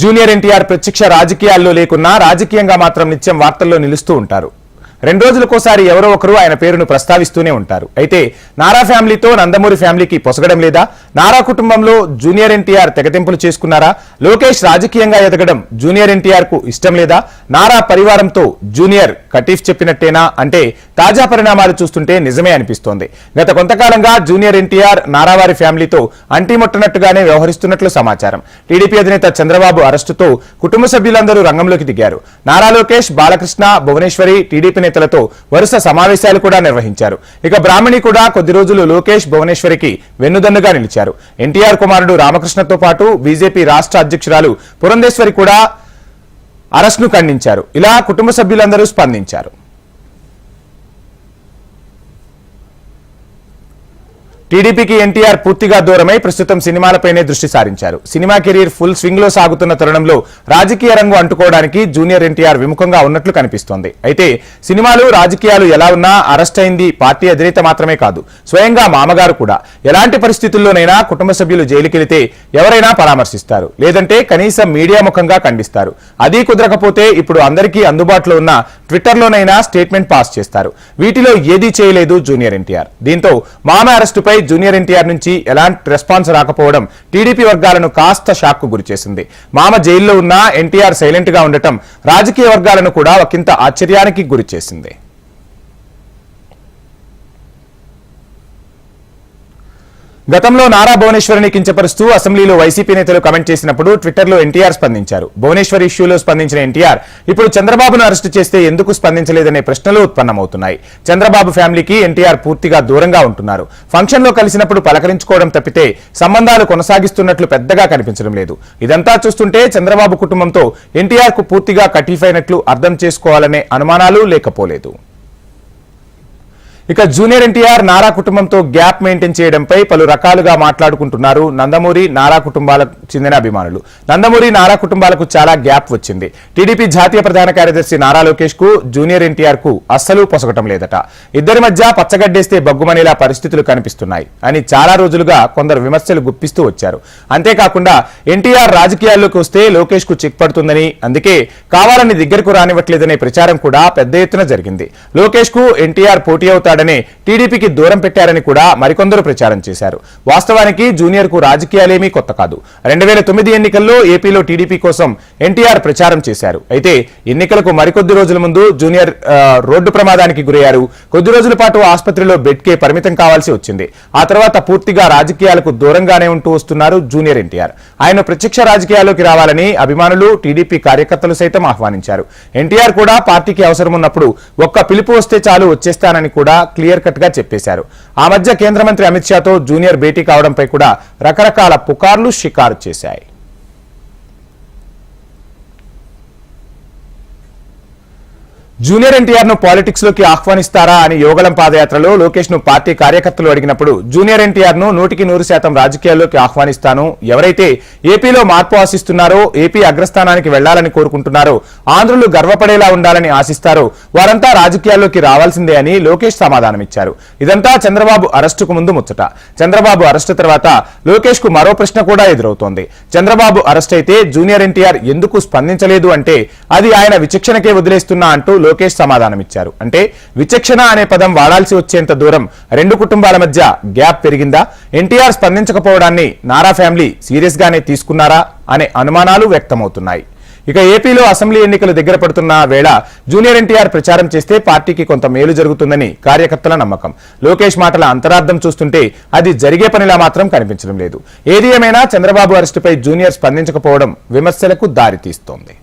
Junior NTR ప్రత్యక్ష రాజకీయాల్లో లేకున్నా రాజకీయంగా మాత్రం నిత్యం వార్తల్లో నిలుస్తూ ఉంటారు. రెండు రోజులకోసారి ఎవరో ఒకరు ఆయన పేరును ప్రస్తావిస్తూనే ఉంటారు. అయితే నారా ఫ్యామిలీతో నందమూరి ఫ్యామిలీకి పొసగడం లేదా? నారా కుటుంబంలో జూనియర్ ఎన్టీఆర్ తెగతింపులు చేసుకున్నారా? లోకేష్ రాజకీయంగా ఎదగడం జూనియర్ ఎన్టీఆర్కు ఇష్టం లేదా? నారా పరివారంతో జూనియర్ కటీఫ్ చెప్పినట్టేనా అంటే తాజా పరిణామాలు చూస్తుంటే నిజమే అనిపిస్తోంది. గత కొంతకాలంగా జూనియర్ ఎన్టీఆర్ నారావారి ఫ్యామిలీతో అంటిముట్టనట్టుగానే వ్యవహరిస్తున్నట్లు సమాచారం. టీడీపీ అధినేత చంద్రబాబు అరెస్టుతో కుటుంబ సభ్యులందరూ రంగంలోకి దిగారు. నారా లోకేష్ బాలకృష్ణ భువనేశ్వరి టీడీపీ నేతలతో వరుస సమావేశాలు కూడా నిర్వహించారు. ఇక బ్రాహ్మణి కూడా కొద్ది రోజులు లోకేష్ భువనేశ్వరికి వెన్నుదన్నుగా నిలిచారు. ఎన్టీఆర్ కుమారుడు రామకృష్ణతో పాటు బీజేపీ రాష్ట్ర అధ్యక్షురాలు పురంధేశ్వరి కూడా అరెస్ట్ను ఖండించారు. ఇలా కుటుంబ సభ్యులందరూ స్పందించారు. టీడీపీకి ఎన్టీఆర్ పూర్తిగా దూరమై ప్రస్తుతం సినిమాలపైనే దృష్టి సారించారు. సినిమా కెరీర్ ఫుల్ స్వింగ్లో సాగుతున్న తరుణంలో రాజకీయ రంగు అంటుకోవడానికి జూనియర్ ఎన్టీఆర్ విముఖంగా ఉన్నట్లు కనిపిస్తోంది. అయితే సినిమాలు రాజకీయాలు ఎలా ఉన్నా అరెస్ట్ అయింది పార్టీ అధినేత మాత్రమే కాదు స్వయంగా మామగారు కూడా. ఎలాంటి పరిస్థితుల్లోనైనా కుటుంబ సభ్యులు జైలుకెళితే ఎవరైనా పరామర్శిస్తారు. లేదంటే కనీసం మీడియా ముఖంగా ఖండిస్తారు. అది కుదరకపోతే ఇప్పుడు అందరికీ అందుబాటులో ఉన్న ట్విట్టర్లోనైనా స్టేట్మెంట్ పాస్ చేస్తారు. వీటిలో ఏదీ చేయలేదు జూనియర్ ఎన్టీఆర్. దీంతో మామ అరెస్టుపై జూనియర్ ఎన్టీఆర్ నుంచి ఎలాంటి రెస్పాన్స్ రాకపోవడం టీడీపీ వర్గాలను కాస్త షాక్కు గురిచేసింది మామ జైల్లో ఉన్నా ఎన్టీఆర్ సైలెంట్గా ఉండటం రాజకీయ వర్గాలను కూడా ఒకంత ఆశ్చర్యానికి గురిచేసింది గతంలో నారా భువనేశ్వరిని కించపరుస్తూ అసెంబ్లీలో వైసీపీ నేతలు కమెంట్ చేసినప్పుడు ట్విట్టర్లో ఎన్టీఆర్ స్పందించారు. భువనేశ్వర్ ఇష్యూలో స్పందించిన ఎన్టీఆర్ ఇప్పుడు చంద్రబాబును అరెస్టు చేస్తే ఎందుకు స్పందించలేదనే ప్రశ్నలు ఉత్పన్నమవుతున్నాయి. చంద్రబాబు ఫ్యామిలీకి ఎన్టీఆర్ పూర్తిగా దూరంగా ఉంటున్నారు. ఫంక్షన్లో కలిసినప్పుడు పలకరించుకోవడం తప్పితే సంబంధాలు కొనసాగిస్తున్నట్లు పెద్దగా కనిపించడం లేదు. ఇదంతా చూస్తుంటే చంద్రబాబు కుటుంబంతో ఎన్టీఆర్కు పూర్తిగా కటీఫైనట్లు అర్థం చేసుకోవాలనే అనుమానాలు లేకపోలేదు. ఇక జూనియర్ ఎన్టీఆర్ నారా కుటుంబంతో గ్యాప్ మెయింటైన్ చేయడంపై పలు రకాలుగా మాట్లాడుకుంటున్నారు నందమూరి నారా కుటుంబాలకు చెందిన అభిమానులు. నందమూరి నారా కుటుంబాలకు చాలా గ్యాప్ వచ్చింది. టీడీపీ జాతీయ ప్రధాన కార్యదర్శి నారా లోకేష్కు జూనియర్ ఎన్టీఆర్కు అస్సలు పొసగటం లేదట. ఇద్దరి మధ్య పచ్చగడ్డేస్తే బగ్గుమనేలా పరిస్థితులు కనిపిస్తున్నాయి అని చాలా రోజులుగా కొందరు విమర్శలు గుప్పిస్తూ వచ్చారు. అంతేకాకుండా ఎన్టీఆర్ రాజకీయాల్లోకి వస్తే లోకేష్కు చిక్ పడుతుందని అందుకే కావాలని దగ్గరకు రానివ్వట్లేదనే ప్రచారం కూడా పెద్ద ఎత్తున జరిగింది. లోకేష్కు ఎన్టీఆర్ పోటీ అవుతాడు అవుతాడని టీడీపీకి దూరం పెట్టారని కూడా మరికొందరు ప్రచారం చేశారు. వాస్తవానికి జూనియర్కు రాజకీయాలేమీ కొత్త కాదు. రెండు వేల తొమ్మిది ఎన్నికల్లో ఏపీలో టీడీపీ కోసం ఎన్టీఆర్ ప్రచారం చేశారు. అయితే ఎన్నికలకు మరికొద్ది రోజుల ముందు జూనియర్ రోడ్డు ప్రమాదానికి గురయ్యారు. కొద్ది రోజుల పాటు ఆసుపత్రిలో బెడ్కే పరిమితం కావాల్సి వచ్చింది. ఆ తర్వాత పూర్తిగా రాజకీయాలకు దూరంగానే ఉంటూ వస్తున్నారు జూనియర్ ఎన్టీఆర్. ఆయన ప్రత్యక్ష రాజకీయాల్లోకి రావాలని అభిమానులు టీడీపీ కార్యకర్తలు సైతం ఆహ్వానించారు. ఎన్టీఆర్ కూడా పార్టీకి అవసరం ఉన్నప్పుడు ఒక్క పిలుపు వస్తే చాలు వచ్చేస్తానని కూడా క్లియర్ కట్గా చెప్పేశారు. ఆ మధ్య కేంద్ర మంత్రి అమిత్ షాతో జూనియర్ భేటీ కావడంపై కూడా రకరకాల పుకార్లు షికారు చేశాయి. జూనియర్ ఎన్టీఆర్ను పాలిటిక్స్లోకి ఆహ్వానిస్తారా అని యోగలం పాదయాత్రలో లోకేష్ను పార్టీ కార్యకర్తలు అడిగినప్పుడు జూనియర్ ఎన్టీఆర్ను నూటికి నూరు శాతం రాజకీయాల్లోకి ఆహ్వానిస్తాను ఎవరైతే ఏపీలో మార్పు ఆశిస్తున్నారో ఏపీ అగ్రస్థానానికి వెళ్ళాలని కోరుకుంటున్నారో ఆంధ్రులు గర్వపడేలా ఉండాలని ఆశిస్తారో వారంతా రాజకీయాల్లోకి రావాల్సిందే అని లోకేష్ సమాధానమిచ్చారు. ఇదంతా చంద్రబాబు అరెస్టుకు ముందు ముచ్చట. చంద్రబాబు అరెస్టు తర్వాత లోకేష్కు మరో ప్రశ్న కూడా ఎదురవుతోంది. చంద్రబాబు అరెస్ట్ అయితే జూనియర్ ఎన్టీఆర్ ఎందుకు స్పందించలేదు అంటే అది ఆయన విచక్షణకే వదిలేస్తున్నా అంటూ లోకేష్ సమాధానమిచ్చారు. అంటే విచక్షణ అనే పదం వాడాల్సి వచ్చేంత దూరం రెండు కుటుంబాల మధ్య గ్యాప్ పెరిగిందా? ఎన్టీఆర్ స్పందించకపోవడాన్ని నారా ఫ్యామిలీ సీరియస్ గానే తీసుకున్నారా అనే అనుమానాలు వ్యక్తమవుతున్నాయి. ఇక ఏపీలో అసెంబ్లీ ఎన్నికలు దగ్గర పడుతున్న వేళ జూనియర్ ఎన్టీఆర్ ప్రచారం చేస్తే పార్టీకి కొంత మేలు జరుగుతుందని కార్యకర్తల నమ్మకం. లోకేష్ మాటల అంతరార్థం చూస్తుంటే అది జరిగే పనిలా మాత్రం కనిపించడం లేదు. ఏది ఏమైనా చంద్రబాబు అరెస్టుపై జూనియర్ స్పందించకపోవడం విమర్శలకు దారితీస్తోంది.